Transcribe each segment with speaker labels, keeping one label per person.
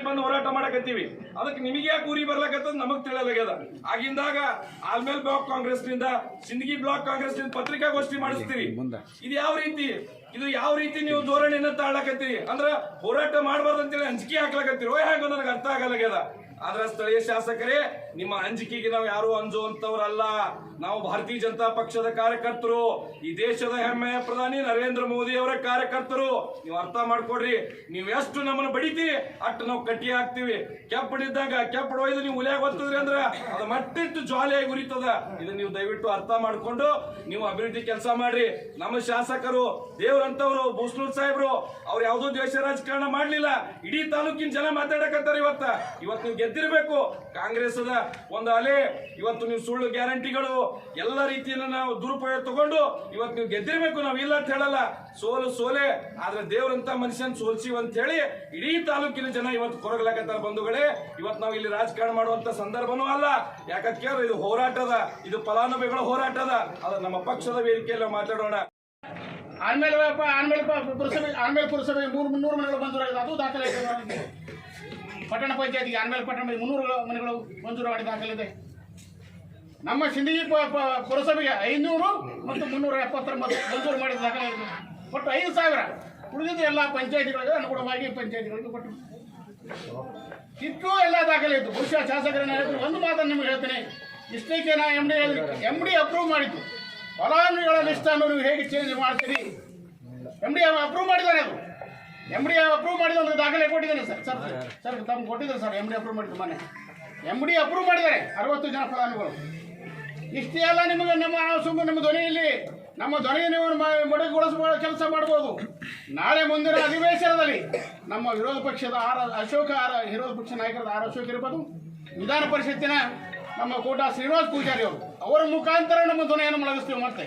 Speaker 1: ಬಂದು ಹೋರಾಟ ಮಾಡಕತ್ತೀವಿ. ಅದಕ್ಕೆ ನಿಮಗೆ ಯಾಕೆ ಊರಿ ಬರ್ಲಕತ್ತದ ನಮಗ್ ತಿಳಿಯಲಾಗ್ಯದ. ಆಗಿಂದಾಗ ಆಲ್ಮೇಲ್ ಬ್ಲಾಕ್ ಕಾಂಗ್ರೆಸ್ನಿಂದ ಸಿಂದಗಿ ಬ್ಲಾಕ್ ಕಾಂಗ್ರೆಸ್ನಿಂದ ಪತ್ರಿಕಾಗೋಷ್ಠಿ ಮಾಡಿಸ್ತೀರಿ. ಇದು ಯಾವ ರೀತಿ? ಇದು ಯಾವ ರೀತಿ ನೀವು ಧೋರಣೆಯನ್ನ ತಾಳಕತ್ತೀರಿ ಅಂದ್ರ ಹೋರಾಟ ಮಾಡಬಾರ್ದು ಅಂತೇಳಿ ಅಂಜಿಕೆ ಹಾಕ್ಲಕತ್ತೀರಿ. ಓ ಹ್ಯಾಂಗ ನನಗೆ ಅರ್ಥ ಆಗಲಾಗ್ಯದ. ಆದ್ರೆ ಸ್ಥಳೀಯ ಶಾಸಕರೇ, ನಿಮ್ಮ ಅಂಜಿಕೆಗೆ ನಾವು ಯಾರು ಅಂಜುವಂತವ್ರಲ್ಲ ನಾವು ಭಾರತೀಯ ಜನತಾ ಪಕ್ಷದ ಕಾರ್ಯಕರ್ತರು, ಈ ದೇಶದ ಹೆಮ್ಮೆಯ ಪ್ರಧಾನಿ ನರೇಂದ್ರ ಮೋದಿ ಅವರ ಕಾರ್ಯಕರ್ತರು. ನೀವು ಅರ್ಥ ಮಾಡ್ಕೊಡ್ರಿ, ನೀವು ಎಷ್ಟು ನಮ್ಮನ್ನ ಬಡಿತಿ ಅಷ್ಟು ನಾವು ಕಟ್ಟಿ ಹಾಕ್ತಿವಿ. ಕೆಪ್ಪಡಿದ್ದಾಗ ಕೆಪ್ಪಡ್ ಒಯ್ದು ನೀವು ಉಲಿಯಾಗ ಹೊತ್ತದ್ರಿ ಅಂದ್ರ ಅದು ಮಟ್ಟಿಟ್ಟು ಜ್ವಾಲೆಯಾಗಿ ಉರಿತದ. ಇದನ್ನ ನೀವು ದಯವಿಟ್ಟು ಅರ್ಥ ಮಾಡ್ಕೊಂಡು, ನೀವು ಅಭಿವೃದ್ಧಿ ಕೆಲಸ ಮಾಡ್ರಿ. ನಮ್ಮ ಶಾಸಕರು ದೇವ್ರಂತವ್ರು ಬೂಸ್ನೂರ್ ಸಾಹೇಬ್ರು, ಅವ್ರು ಯಾವ್ದೋ ದ್ವೇಷ ರಾಜಕಾರಣ ಮಾಡ್ಲಿಲ್ಲ. ಇಡೀ ತಾಲೂಕಿನ ಜನ ಮಾತಾಡಕತ್ತಾರ ಇವತ್ತ. ಇವತ್ತು ನೀವು ಗೆದ್ದಿರ್ಬೇಕು. ಕಾಂಗ್ರೆಸ್ ಒಂದು ಅಲೆ. ಇವತ್ತು ನೀವು ಸುಳ್ಳು ಗ್ಯಾರಂಟಿಗಳು, ಎಲ್ಲ ರೀತಿಯನ್ನು ನಾವು ದುರುಪಯೋಗ ತಗೊಂಡು ಇವತ್ತು ನೀವು ಗೆದ್ದಿರಬೇಕು. ನಾವು ಇಲ್ಲ ಅಂತ ಹೇಳಲ್ಲ. ಸೋಲು ಸೋಲೆ. ಆದ್ರೆ ದೇವರಂತ ಮನುಷ್ಯನ್ ಸೋಲ್ಸಿವ್ ಅಂತ ಹೇಳಿ ಇಡೀ ತಾಲೂಕಿನ ಜನ ಇವತ್ತು ಕೊರಗಲಾಕತ್ತಾರ ಬಂಧುಗಳೇ. ಇವತ್ತು ನಾವು ಇಲ್ಲಿ ರಾಜಕಾರಣ ಮಾಡುವಂತ ಸಂದರ್ಭನೂ ಅಲ್ಲ. ಯಾಕಂತ ಕೇಳಿದ್ರೆ ಇದು ಹೋರಾಟದ ಇದು ಫಲಾನುಭವಿಗಳ ಹೋರಾಟದ ಅದು. ನಮ್ಮ ಪಕ್ಷದ ವೇದಿಕೆಯಲ್ಲಿ ಮಾತಾಡೋಣ.
Speaker 2: ಆನ್ಮೇಲೆ ಆನ್ಮೇಲೆ ಪುರಸಭೆ ಆನ್ಮೇಲೆ ಪುರಸಭೆ ಮೂರು, ಮುನ್ನೂರು ಮನೆಗಳು ಮಂಜೂರಾಗಿದೆ ಅದು ದಾಖಲೆ. ಪಟ್ಟಣ ಪಂಚಾಯತಿಗೆ ಆನ್ಮೇಲೆ ಪಟ್ಟಣ ಮುನ್ನೂರು ಮನೆಗಳು ಮಂಜೂರು ಮಾಡಿ ದಾಖಲಿದೆ. ನಮ್ಮ ಸಿಂದಗಿ ಪುರಸಭೆಗೆ ಐನೂರು ಮತ್ತು ಮುನ್ನೂರ ಎಪ್ಪತ್ತರ ಮಧ್ಯ ಮಂಜೂರು ಮಾಡಿದ ದಾಖಲೆ ಒಟ್ಟು ಐದು ಸಾವಿರ ಉಳಿದಿದ್ದು ಎಲ್ಲ ಪಂಚಾಯತಿಗಳಿಗೆ ಅನುಗುಣವಾಗಿ ಪಂಚಾಯತಿಗಳಿಗೆ ಕೊಟ್ಟು. ಇಷ್ಟು ಎಲ್ಲ ದಾಖಲೆ ಇತ್ತು. ಬಹುಶಃ ಹೇಳಿದ್ರು ಒಂದು ಮಾತನ್ನು ನಿಮಗೆ ಹೇಳ್ತೇನೆ. ಇಷ್ಟಕ್ಕೆ ನಾ M D M D approve ಮಾಡಿದ್ದು. ಫಲಾನುಭವಿಗಳ ಲಿಸ್ಟನ್ನು ನೀವು ಹೇಗೆ ಚೇಂಜ್ ಮಾಡ್ತೀರಿ? ಎಂ ಡಿ ಅಪ್ರೂವ್ ಮಾಡಿದ್ದಾನೆ ಅದು. ಎಂ ಡಿ ಅಪ್ರೂವ್ ಮಾಡಿದ ಒಂದು ದಾಖಲೆ ಕೊಟ್ಟಿದ್ದೇನೆ ಸರ್. ಸರ್ ಸರ್ ತಮ್ಗೆ ಕೊಟ್ಟಿದ್ದಾರೆ ಸರ್ ಎಂ ಡಿ ಅಪ್ರೂವ್ ಮಾಡಿದ್ರು ಮನೆ ಎಂ ಡಿ ಅಪ್ರೂವ್ ಮಾಡಿದ್ದಾರೆ ಅರವತ್ತು ಜನ ಫಲಾನುಭವಿಗಳು. ಇಷ್ಟೇ ಅಲ್ಲ ನಿಮಗೆ ನಮ್ಮ ಸುಮ್ಮನೆ ನಮ್ಮ ಧ್ವನಿಯಲ್ಲಿ ನಮ್ಮ ಧ್ವನಿಯನ್ನು ನೀವು ಮ- ಮೊಡಗುಗೊಳಿಸುವ ಕೆಲಸ ಮಾಡ್ಬೋದು. ನಾಳೆ ಮುಂದಿನ ಅಧಿವೇಶನದಲ್ಲಿ ನಮ್ಮ ವಿರೋಧ ಪಕ್ಷದ ಆರ್ ಅಶೋಕ ಆರ್ ವಿರೋಧ ಪಕ್ಷ ನಾಯಕರ ಆರ್ ಅಶೋಕ್ ಇರ್ಬೋದು ವಿಧಾನ ಪರಿಷತ್ತಿನ ನಮ್ಮ ಕೋಟ ಶ್ರೀನಿವಾಸ್ ಪೂಜಾರಿ ಅವರು ಅವರ ಮುಖಾಂತರ ನಮ್ಮ ಧ್ವನಿಯನ್ನು ಮೊಳಗಿಸ್ತೀವಿ ಮತ್ತೆ.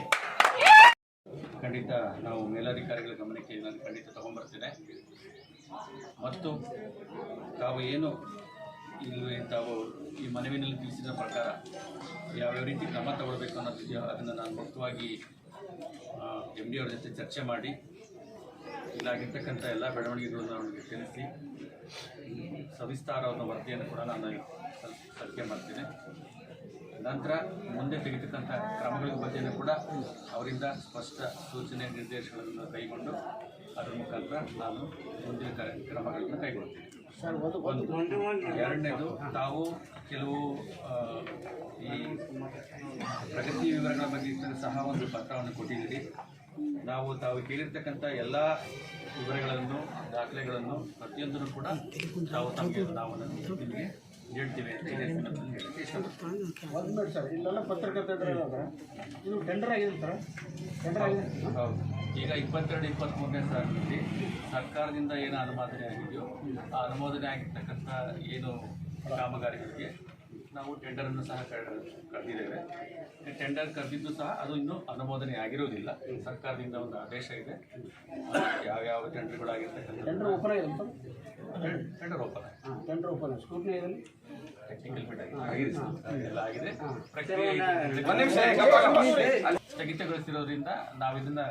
Speaker 3: ಖಂಡಿತ ನಾವು ಮೇಲಾಧಿಕಾರಿಗಳ ಗಮನಕ್ಕೆ ನಾನು ಖಂಡಿತ ತಗೊಂಡ್ಬರ್ತೇನೆ ಮತ್ತು ತಾವು ಏನು ಇಲ್ಲಿ ತಾವು ಈ ಮನವಿನಲ್ಲಿ ತಿಳಿಸಿದ ಪ್ರಕಾರ ಯಾವ್ಯಾವ ರೀತಿ ಕ್ರಮ ತಗೊಳ್ಬೇಕು ಅನ್ನೋದಿದೆಯೋ ಅದನ್ನು ನಾನು ಮುಕ್ತವಾಗಿ ಎಂ ಡಿ ಅವ್ರ ಜೊತೆ ಚರ್ಚೆ ಮಾಡಿ ಇಲ್ಲಾಗಿರ್ತಕ್ಕಂಥ ಎಲ್ಲ ಬೆಳವಣಿಗೆಗಳನ್ನು ಅವರಿಗೆ ತಿಳಿಸಿ ಸವಿಸ್ತಾರವನ್ನು ವರದಿಯನ್ನು ಕೂಡ ನಾನು ಸಲ್- ಸಲ್ಲಿಕೆ ಮಾಡ್ತೇನೆ. ನಂತರ ಮುಂದೆ ತೆಗೆತಕ್ಕಂಥ ಕ್ರಮಗಳ ಬಗ್ಗೆಯೂ ಕೂಡ ಅವರಿಂದ ಸ್ಪಷ್ಟ ಸೂಚನೆ ನಿರ್ದೇಶನಗಳನ್ನು ಕೈಗೊಂಡು ಅದರ ಮುಖಾಂತರ ನಾನು ಮುಂದಿನ ಕ್ರಮಗಳನ್ನು ಕೈಗೊಳ್ತೇನೆ ಎರಡನೇದು ತಾವು ಕೆಲವು ಈ ಪ್ರಗತಿ ವಿವರಗಳ ಬಗ್ಗೆ ಸಹ ಒಂದು ಪತ್ರವನ್ನು ಕೊಟ್ಟಿದ್ದೀರಿ. ನಾವು ತಾವು ಕೇಳಿರ್ತಕ್ಕಂಥ ಎಲ್ಲ ವಿವರಗಳನ್ನು ದಾಖಲೆಗಳನ್ನು ಪ್ರತಿಯೊಂದನ್ನು ಕೂಡ ತಾವು ತಮಗೆ ನಾವು ನಿಮಗೆ ನೀಡ್ತೀವಿ ಅಂತ ಇದೇ ಸಂದರ್ಭದಲ್ಲಿ ಹೇಳಕ್ಕೆ ಇಷ್ಟಪಡ್ತೀನಿ
Speaker 2: ಒಂದು ಮಿನಿಟ್ ಸರ್ ಇಲ್ಲೆಲ್ಲ ಇದು ಟೆಂಡರ್ ಆಗಿದೆ ಸರ್. ಟೆಂಡರ್ ಆಗಿದೆ.
Speaker 3: ಹೌದು. ಈಗ ಇಪ್ಪತ್ತೆರಡು ಇಪ್ಪತ್ತ್ಮೂರನೇ ಸಾಲಿನಲ್ಲಿ ಸರ್ಕಾರದಿಂದ ಏನು ಅನುಮೋದನೆ ಆಗಿದೆಯೋ ಆ ಅನುಮೋದನೆ ಆಗಿರ್ತಕ್ಕಂಥ ಏನು ಕಾಮಗಾರಿಗಳಿಗೆ ನಾವು ಟೆಂಡರನ್ನು ಸಹ ಕರೆದಿದ್ದೇವೆ. ಟೆಂಡರ್ ಕರೆದಿದ್ದು ಸಹ ಅದು ಇನ್ನೂ ಅನುಮೋದನೆ ಆಗಿರೋದಿಲ್ಲ. ಸರ್ಕಾರದಿಂದ ಒಂದು ಆದೇಶ ಇದೆ. ಯಾವ್ಯಾವ ಟೆಂಡರ್ಗಳಾಗಿರ್ತಕ್ಕಂಥ
Speaker 2: ಟೆಂಡರ್ ಓಪನ್ ಆಗಿದೆ
Speaker 3: tender open
Speaker 2: tender open scrutiny
Speaker 3: technical ಆಗಿದೆ. ಎಲ್ಲ ಆಗಿದೆ. ಪ್ರಕ್ರಿಯೆ. ಸ್ಥಗಿತಗೊಳಿಸಿರೋದ್ರಿಂದ ನಾವು ಇದನ್ನ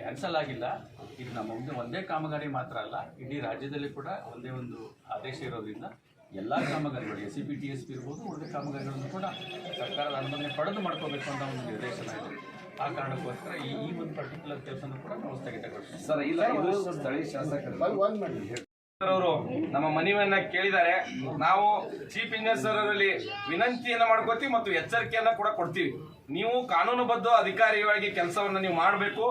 Speaker 3: ಕ್ಯಾನ್ಸಲ್ ಆಗಿಲ್ಲ. ಇದು ನಮ್ಮ ಮುಂದೆ ಒಂದೇ ಕಾಮಗಾರಿ ಮಾತ್ರ ಅಲ್ಲ. ಇಡೀ ರಾಜ್ಯದಲ್ಲಿ ಕೂಡ ಒಂದೇ ಒಂದು ಆದೇಶ ಇರೋದ್ರಿಂದ ಎಲ್ಲ ಕಾಮಗಾರಿಗಳು S C P T S P ಇರ್ಬೋದು ಉಳಿದ ಕಾಮಗಾರಿಗಳನ್ನು ಕೂಡ ಸರ್ಕಾರದ ಅನುಮೋದನೆ ಪಡೆದು ಮಾಡ್ಕೋಬೇಕು ಅಂತ ಒಂದು ನಿರ್ದೇಶನ ಇದೆ. ಆ ಕಾರಣಕ್ಕೋಸ್ಕರ ಈ ಈ ಒಂದು ಪರ್ಟಿಕ್ಯುಲರ್ ಕೆಲಸನೂ ಕೂಡ ನಾವು ಸ್ಥಗಿತಗೊಳಿಸ್ತೀವಿ.
Speaker 1: ಸರ್ ಇಲ್ಲ ಇದು ಸ್ಥಳೀಯ ಶಾಸಕರು ಅವರು ನಮ್ಮ ಮನವಿಯನ್ನ ಕೇಳಿದ್ದಾರೆ. ನಾವು ಚೀಫ್ ಇಂಜಿನಿಯರ್ ವಿನಂತಿಯನ್ನ ಮಾಡ್ಕೋತೀವಿ ಮತ್ತು ಎಚ್ಚರಿಕೆಯನ್ನ ಕೂಡ ಕೊಡ್ತೀವಿ. ನೀವು ಕಾನೂನುಬದ್ಧ ಅಧಿಕಾರಿಗಳಿಗೆ ಕೆಲಸವನ್ನ ನೀವು ಮಾಡಬೇಕು.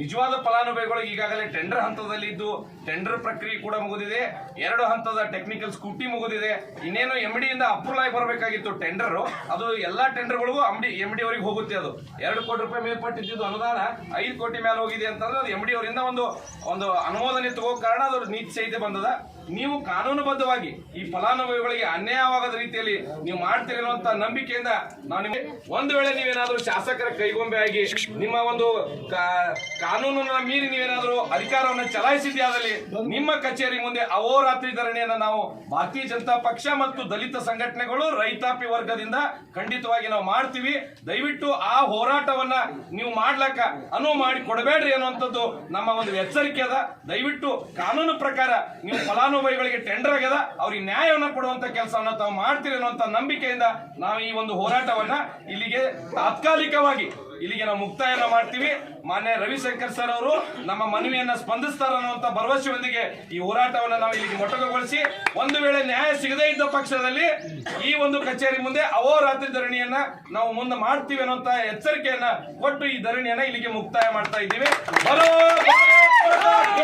Speaker 1: ನಿಜವಾದ ಫಲಾನುಭವಿಗಳು ಈಗಾಗಲೇ ಟೆಂಡರ್ ಹಂತದಲ್ಲಿ ಇದ್ದು ಟೆಂಡರ್ ಪ್ರಕ್ರಿಯೆ ಕೂಡ ಮುಗಿದಿದೆ. ಎರಡು ಹಂತದ ಟೆಕ್ನಿಕಲ್ ಸ್ಕೂಟಿ ಮುಗಿದಿದೆ. ಇನ್ನೇನು ಎಂ ಡಿಯಿಂದ ಅಪ್ರೂವಲ್ ಆಗಿ ಬರಬೇಕಾಗಿತ್ತು ಟೆಂಡರ್ ಅದು ಎಲ್ಲಾ ಟೆಂಡರ್ಗಳಿಗೂ ಎಂ ಡಿ ಎಂ ಡಿ ಅವರಿಗೆ ಹೋಗುತ್ತೆ ಅದು. ಎರಡು ಕೋಟಿ ರೂಪಾಯಿ ಮೇಲ್ಪಟ್ಟಿದ್ದು ಅನುದಾನ, ಐದು ಕೋಟಿ ಮೇಲೆ ಹೋಗಿದೆ ಅಂತಂದ್ರೆ ಅದು ಎಂ ಡಿ ಅವರಿಂದ ಒಂದು ಒಂದು ಅನುಮೋದನೆ ತಗೋ ಕಾರಣ ಅದ್ರ ನೀತಿ ಸಹಿತ ಬಂದದ. sea, ನೀವು ಕಾನೂನುಬದ್ಧವಾಗಿ ಈ ಫಲಾನುಭವಿಗಳಿಗೆ ಅನ್ಯಾಯವಾಗದ ರೀತಿಯಲ್ಲಿ ನೀವು ಮಾಡ್ತೀರಿ ಅನ್ನುವಂತ ನಂಬಿಕೆಯಿಂದ ನಾನು ನಿಮಗೆ ಒಂದು ವೇಳೆ ನೀವೇನಾದ್ರೂ ಶಾಸಕರ ಕೈಗೊಂಬೆ ಆಗಿ ನಿಮ್ಮ ಒಂದು ಕಾನೂನನ್ನ ಮೀರಿ ನೀವೇನಾದ್ರೂ ಅಧಿಕಾರವನ್ನು ಚಲಾಯಿಸಿದ್ಯಾದಲ್ಲಿ ನಿಮ್ಮ ಕಚೇರಿ ಮುಂದೆ ಅಹೋರಾತ್ರಿ ಧರಣಿಯನ್ನು ನಾವು ಭಾರತೀಯ ಜನತಾ ಪಕ್ಷ ಮತ್ತು ದಲಿತ ಸಂಘಟನೆಗಳು ರೈತಾಪಿ ವರ್ಗದಿಂದ ಖಂಡಿತವಾಗಿ ನಾವು ಮಾಡ್ತೀವಿ. ದಯವಿಟ್ಟು ಆ ಹೋರಾಟವನ್ನ ನೀವು ಮಾಡ್ಲಕ್ಕ ಅನುವು ಮಾಡಿ ಕೊಡಬೇಡ್ರಿ ಅನ್ನುವಂಥದ್ದು ನಮ್ಮ ಒಂದು ಎಚ್ಚರಿಕೆ ಅದ. ದಯವಿಟ್ಟು ಕಾನೂನು ಪ್ರಕಾರ ನೀವು ಫಲಾನು ಫಲಾನುಭವಿಗಳಿಗೆ ಟೆಂಡರ್ ಆಗ್ಯದ, ಅವ್ರಿಗೆ ನ್ಯಾಯವನ್ನ ಕೊಡುವಂತ ಕೆಲಸವನ್ನ ತಾವು ಮಾಡ್ತೀರಿ ಅನ್ನುವಂತ ನಂಬಿಕೆಯಿಂದ ನಾವು ಈ ಒಂದು ಹೋರಾಟವನ್ನ ಇಲ್ಲಿಗೆ ತಾತ್ಕಾಲಿಕವಾಗಿ ಇಲ್ಲಿಗೆ ನಾವು ಮುಕ್ತಾಯನ ಮಾಡ್ತೀವಿ. ಮಾನ್ಯ ರವಿಶಂಕರ್ ಸರ್ ಅವರು ನಮ್ಮ ಮನವಿಯನ್ನ ಸ್ಪಂದಿಸ್ತಾರ ಅನ್ನುವಂತ ಭರವಸೆಯೊಂದಿಗೆ ಈ ಹೋರಾಟವನ್ನ ನಾವು ಇಲ್ಲಿಗೆ ಮೊಟಕಗೊಳಿಸಿ, ಒಂದು ವೇಳೆ ನ್ಯಾಯ ಸಿಗದೇ ಇದ್ದ ಪಕ್ಷದಲ್ಲಿ ಈ ಒಂದು ಕಚೇರಿ ಮುಂದೆ ಅಹೋರಾತ್ರಿ ಧರಣಿಯನ್ನ ನಾವು ಮುಂದೆ ಮಾಡ್ತೀವಿ ಅನ್ನುವಂತ ಎಚ್ಚರಿಕೆಯನ್ನ ಕೊಟ್ಟು ಈ ಧರಣಿಯನ್ನ ಇಲ್ಲಿಗೆ ಮುಕ್ತಾಯ ಮಾಡ್ತಾ ಇದ್ದೀವಿ.